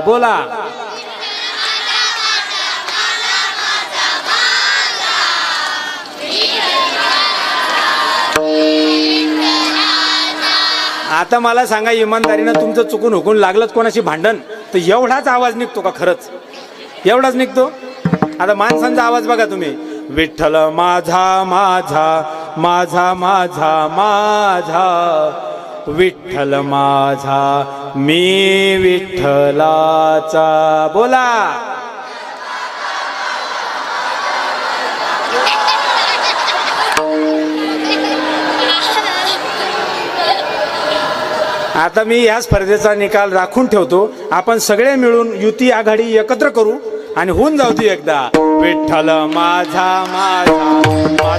बोला. आता मला सांगा इमानदारीनं तुमचं चुकून हुकून लागलं कोणाशी भांडण? तर एवढाच आवाज निघतो का खरंच? एवढाच निघतो? आता माणसांचा आवाज बघा तुम्ही. विठ्ठल माझा माझा माझा माझा माझा. विठ्ठल माझा मी विठ्ठलाचा. बोला. आता मी या स्पर्धेचा निकाल राखून ठेवतो. आपण सगळे मिळून युती आघाडी एकत्र करू आणि होऊन जाऊ ती एकदा. विठ्ठल माझा माझा माझा माझा